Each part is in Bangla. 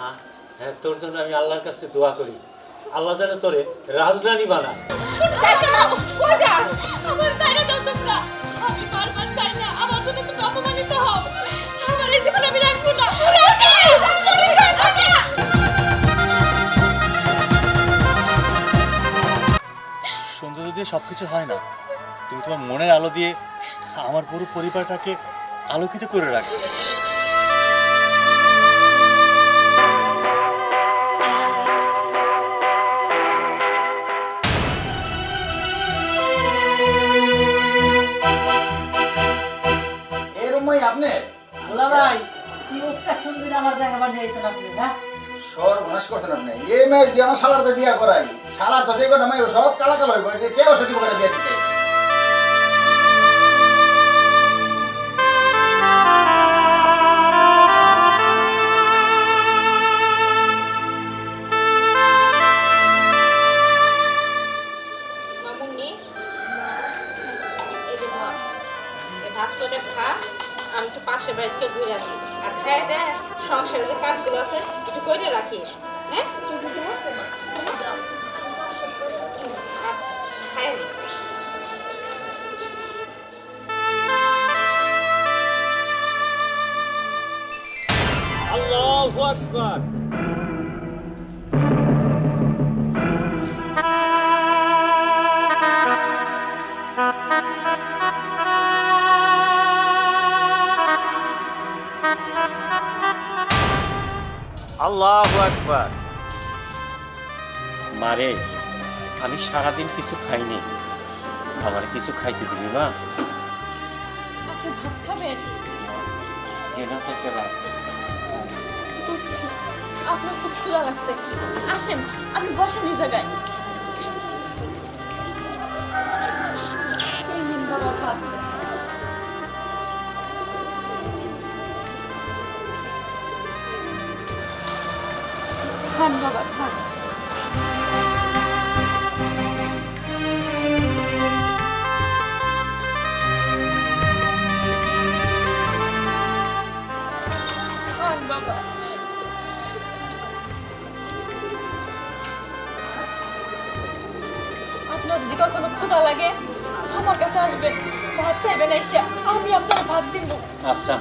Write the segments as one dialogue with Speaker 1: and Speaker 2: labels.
Speaker 1: মা হ্যাঁ তোর জন্য আমি আল্লাহর কাছে দোয়া করি। আল্লাহ যেন তোরে রাজরানী বানায়।
Speaker 2: আমার সাইরা দাও তোমরা। আমি বারবার চাই না আমার জন্য তুমি অপমানিত হও। আমার এই জীবন আমি রাখব না। রাখি তুমি রাখি না
Speaker 3: সৌন্দর্য দিয়ে সব কিছু হয় না। তুমি তোমার মনের আলো দিয়ে আমার পুরো পরিবারটাকে আলোকিত করে রাখো।
Speaker 4: এরমই আপনি?
Speaker 5: ভোলা ভাই কি উৎকা সুন্দর আমার দেখাবার নিয়েছেন আপনি হ্যাঁ
Speaker 4: সর ঘনাস করছেন আপনি। এই মেয়ে দিয়ে আমার শালার বিয়া করাই শালার তো যে কটা মেয়ে সব কালা কালো হইব কেউ সত্যি করে বিয়া দিতে?
Speaker 2: যে ভাত করে খা। আমি একটু পাশে বাড়িতে ঘুরে আসি। আর খাই দে সংসারে যে কাজগুলো আছে, একটু করে রাখিস। হ্যাঁ? আচ্ছা খাই নি
Speaker 1: আল্লাহু আকবার। আল্লাহু আকবার। মারে আমি সারাদিন কিছু খাইনি। আমার কিছু খাইতে দিবি মা।
Speaker 2: আপনি ভাত খাবেন?
Speaker 1: কেন ভাত
Speaker 2: আপনার খুব ক্ষুধা লাগছে। আসেন আপনি বসেন এই জায়গায়। এই নিন বাবা ভাত। খান বাবা খান খান বাবা আপনার যদি কখনো ক্ষুধা লাগে আমার কাছে আসবেন ভাত চাইবেন এসে আমি আপনার ভাত দিব
Speaker 1: আচ্ছা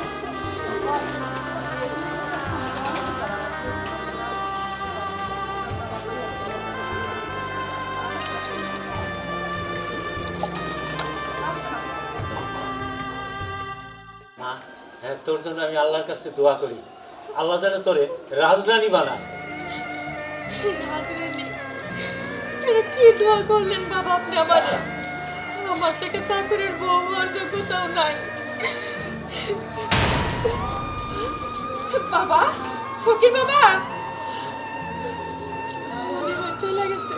Speaker 1: তোর জন্য আমি আল্লাহর কাছে দোয়া করি। আল্লাহ যেন তোরে রাজরানী বানায়।
Speaker 2: কি দোয়া করলেন বাবা আপনি আমার? আমার তো একটা চাকরির বউ হওয়ার যোগ্যতাও নাই। বাবা, ফকির বাবা! মনে হয় চলে গেছে।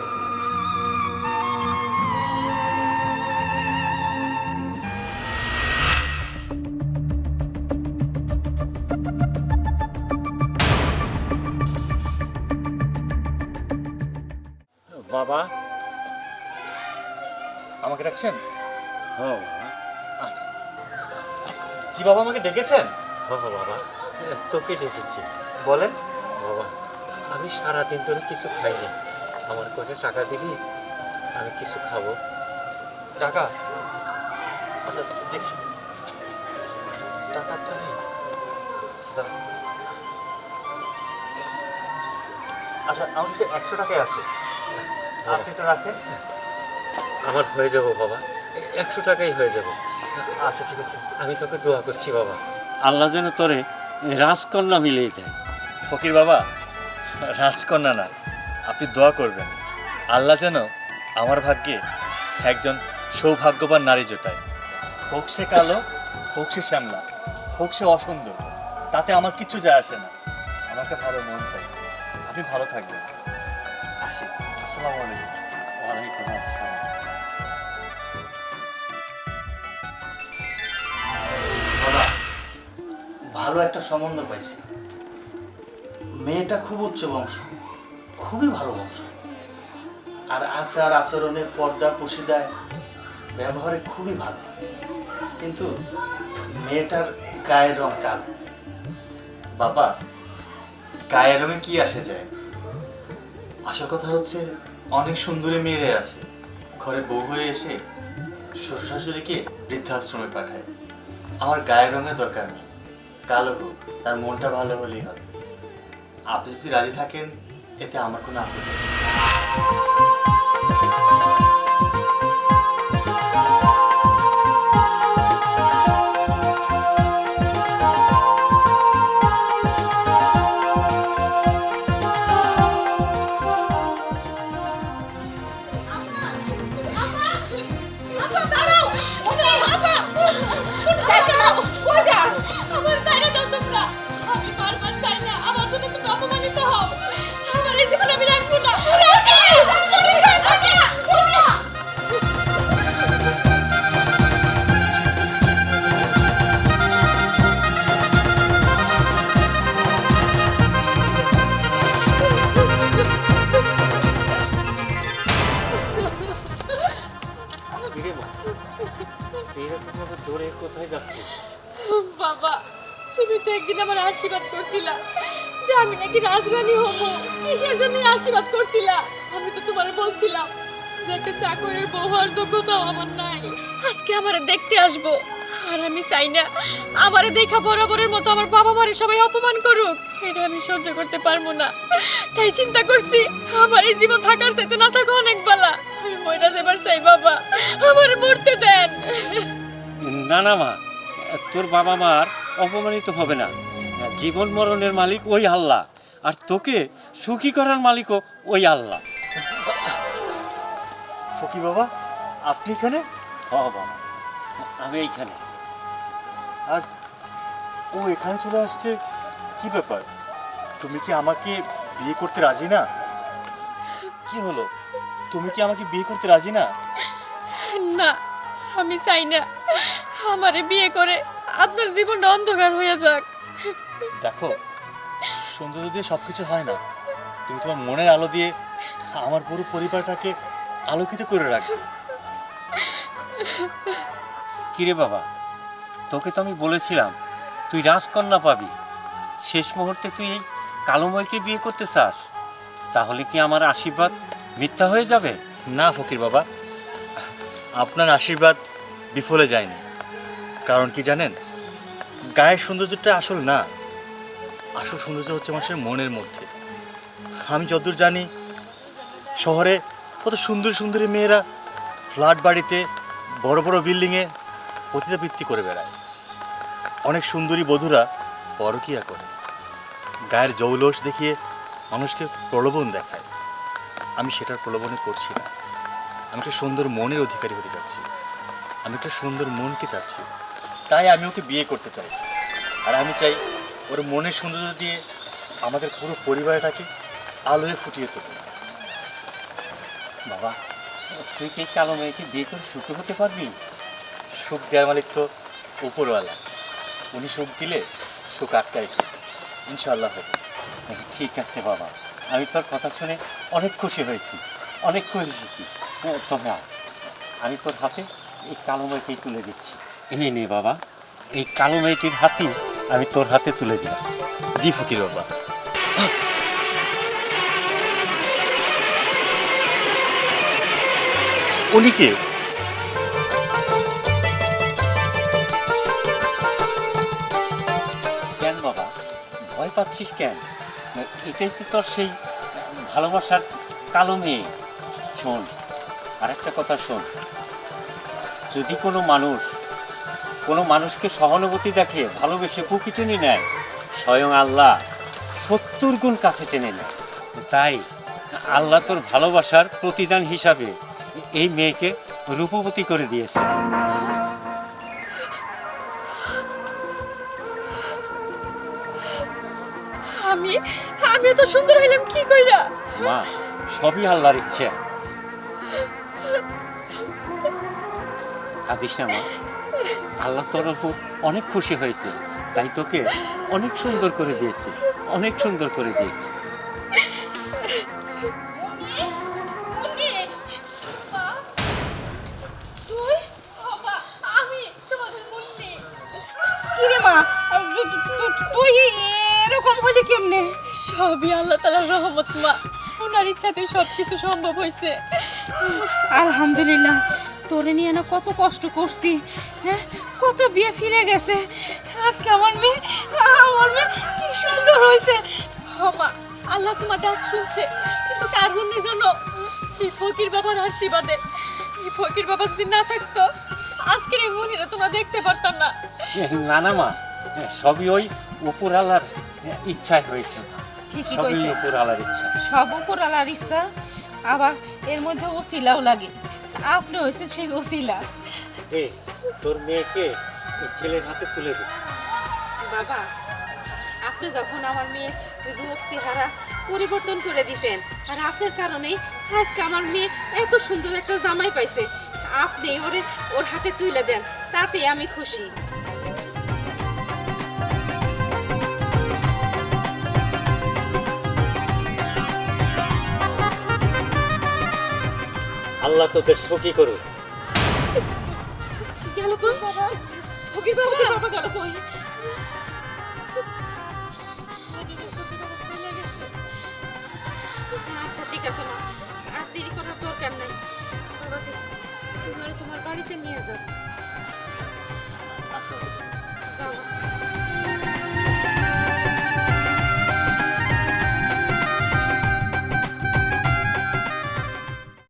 Speaker 1: বাবা।
Speaker 3: আচ্ছা। জি বাবা আমাকে ডেকেছেন?
Speaker 1: ও বাবা। তোকে ডেকেছি।
Speaker 3: বলেন।
Speaker 1: বাবা আমি সারাদিন ধরে কিছু খাইনি। আমার করে টাকা দিবি আমি কিছু খাব।
Speaker 3: টাকা? আচ্ছা দেখছি। টাকা তো নেই। আচ্ছা। আচ্ছা আমার কাছে একশো টাকাই আছে। আপনি এটা রাখেন।
Speaker 1: আমার হয়ে যাব বাবা। একশো টাকাই হয়ে যাবে।
Speaker 3: আচ্ছা ঠিক আছে।
Speaker 1: আমি তোকে দোয়া করছি বাবা। আল্লাহ যেন তোরে রাজকন্যা মিলিয়ে দেয়।
Speaker 3: ফকির বাবা রাজকন্যা না আপনি দোয়া করবেন। আল্লাহ যেন আমার ভাগ্যে একজন সৌভাগ্যবান নারী জোটায়। হোক সে কালো হোক সে শ্যামলা হোক সে অসুন্দর তাতে আমার কিচ্ছু যায় আসে না। আমার একটা ভালো মন চাই। আপনি ভালো থাকবেন। আসি। আসসালামু আলাইকুম।
Speaker 1: ওয়ালাইকুম আসসালাম।
Speaker 6: ভালো একটা সম্বন্ধ পাইছি। মেয়েটা খুব উচ্চ বংশ, খুবই ভালো বংশ। আর আচার আচরণে পর্দা পুশিদায় ব্যবহারে খুবই ভালো। কিন্তু মেয়েটার গায়ের রং কালো।
Speaker 3: বাবা, গায়ের রঙে কি আসে যায়? আসল কথা হচ্ছে, অনেক সুন্দরী মেয়েরে আছে। ঘরে বউ হয়ে এসে শ্বশুর শাশুড়িকে বৃদ্ধাশ্রমে পাঠায়। আমার গায়ের রঙের দরকার নেই। কালো হোক তার মনটা ভালো হলেই হবে। আপনি যদি রাজি থাকেন, এতে আমার কোনো আপত্তি
Speaker 1: দৌড়ে কোথায় যাচ্ছিস
Speaker 2: বাবা, তুমি তো একদিন আমার আশীর্বাদ করছিলা। যে আমি নাকি রাজরানী হব। কিসের জন্য আশীর্বাদ করছিলা? আমি তো তোমার বলছিলাম যে একটা চাকরের বউ যোগ্যতাও আমার নাই। আজকে আমারে দেখতে আসব। আর আমি চাই না আমারে দেখা বরাবরের মতো আমার বাবা মারে সবাই অপমান করুক। এটা আমি সহ্য করতে পারব না। তাই চিন্তা করছি, আমার এই জীবন থাকার চাইতে না থাকা অনেক বালা। আমি যাবার চাই, বাবা। আমারে মরতে দেন।
Speaker 1: না না মা তোর বাবা মার অপমানিত হবে না। জীবন মরণের মালিক ওই আল্লাহ আর তোকে সুখী করার মালিকও ওই আল্লাহ।
Speaker 3: ফকি বাবা আপনি এখানে?
Speaker 1: হ বাবা আমি এইখানে।
Speaker 3: আর ও এখানে চলে আসছে কি ব্যাপার? তুমি কি আমাকে বিয়ে করতে রাজি না? কি হলো? তুমি কি আমাকে বিয়ে করতে রাজি না?
Speaker 2: না আমি চাই না। আমারে বিয়ে করে আপনার জীবনটা অন্ধকার হয়ে যাক।
Speaker 3: দেখো সৌন্দর্য দিয়ে সব কিছু হয় না। তুমি তোমার মনের আলো দিয়ে আমার পুরো পরিবারটাকে আলোকিত করে রাখবে।
Speaker 1: কিরে বাবা তোকে তো আমি বলেছিলাম তুই রাজকন্যা পাবি। শেষ মুহূর্তে তুই এই কালোময়কে বিয়ে করতে চাস। তাহলে কি আমার আশীর্বাদ মিথ্যা হয়ে যাবে?
Speaker 3: না ফকির বাবা আপনার আশীর্বাদ বিফলে যায়নি। কারণ কি জানেন? গায়ের সৌন্দর্যটা আসল না। আসল সৌন্দর্য হচ্ছে মানুষের মনের মধ্যে। আমি যতদূর জানি, শহরে কত সুন্দর সুন্দরী মেয়েরা ফ্ল্যাট বাড়িতে, বড় বড় বিল্ডিংয়ে পতিতাবৃত্তি করে বেড়ায়। অনেক সুন্দরী বধূরা পরকিয়া করে। গায়ের জৌলস দেখিয়ে মানুষকে প্রলোভন দেখায়। আমি সেটার প্রলোভনে করছি না। আমি একটা সুন্দর মনের অধিকারী হতে চাচ্ছি। আমি একটা সুন্দর মনকে চাচ্ছি। তাই আমি ওকে বিয়ে করতে চাই। আর আমি চাই ওর মনের সৌন্দর্য দিয়ে আমাদের পুরো পরিবারটাকে আলোয় ফুটিয়ে তুলব
Speaker 1: বাবা তুই কি কালো মেয়েকে বিয়ে করে সুখী হতে পারবি?
Speaker 3: সুখ দেওয়ার মালিক তো উপরওয়ালা। উনি সুখ দিলে সুখ আটকায় কি ইনশাল্লাহ হবে।
Speaker 1: ঠিক আছে বাবা আমি তোর কথা শুনে অনেক খুশি হয়েছি অনেক খুশি হয়েছি। হ্যাঁ, তবে আমি তোর হাতে এই কালো মেয়েকেই তুলে দিচ্ছি। এই নে বাবা, এই কালো মেয়েটির হাতি আমি তোর হাতে তুলে দিলাম।
Speaker 3: জি ফকির বাবা। উনি কে?
Speaker 1: কেন বাবা? ভয় পাচ্ছিস কেন? এটাই তো তোর সেই ভালোবাসার কালো মেয়ে। শোন, আরেকটা কথা শোন। যদি কোনো মানুষ কোনো মানুষকে সহানুভূতি দেখে ভালোবেসে বুকি টেনে নেয় স্বয়ং আল্লাহ সত্তর গুণ কাছে টেনে নেয়। তাই আল্লাহ তোর ভালোবাসার প্রতিদান হিসাবে এই মেয়েকে রূপবতী করে দিয়েছে।
Speaker 2: আমি আমি তো সুন্দর হইলাম কি কইরা
Speaker 1: মা সবই আল্লাহর ইচ্ছে। কাঁদিস না মা? আল্লাহ তোর উপর অনেক খুশি হয়েছে। তাই তোকে অনেক সুন্দর করে দিয়েছে। অনেক সুন্দর করে দিয়েছে।
Speaker 7: কেমনে?
Speaker 2: সবই আল্লাহ তালার রহমত মা। ওনার ইচ্ছাতে সব কিছু সম্ভব হয়েছে।
Speaker 7: আলহামদুলিল্লাহ। তোরে নিয়ে না কত কষ্ট করছি হ্যাঁ? কত বিয়ে ফিরে গেছে। আজকে আমার মেয়ে আমার মেয়ে কি সুন্দর হয়েছে।
Speaker 2: মা আল্লাহ তোমার ডাক শুনছে কিন্তু কার জন্য জানো? এই ফকির বাবার আশীর্বাদে। এই ফকির বাবা যদি না থাকতো আজকের এই মনিরা তোমরা দেখতে পারতাম না।
Speaker 1: না না মা সবই ওই উপর আল্লাহর ইচ্ছায় হয়েছে।
Speaker 7: ঠিকই
Speaker 1: সবই উপর আল্লাহর ইচ্ছা।
Speaker 7: সব উপর আলার ইচ্ছা আবার এর মধ্যে ওসিলাও লাগে। আপনি হয়েছেন সেই ওসিলা।
Speaker 1: দে তোর মেয়েকে এই ছেলের হাতে তুলে দে।
Speaker 7: বাবা আপনি যখন আমার মেয়ের রূপ চেহারা পরিবর্তন করে দিছেন আর আপনার কারণে আজকে আমার মেয়ে এত সুন্দর একটা জামাই পাইছে আপনি ওরে ওর হাতে তুলে দেন তাতে আমি খুশি।
Speaker 1: আল্লাহ তোদের সুখী করুক।
Speaker 7: গেল কই?
Speaker 2: ফকির বাবা?
Speaker 7: বাবা গেল কই? আচ্ছা ঠিক আছে, মা। আর দেরি করার দরকার নাই। বাবাজি তুমি তোমার বাড়িতে নিয়ে যাও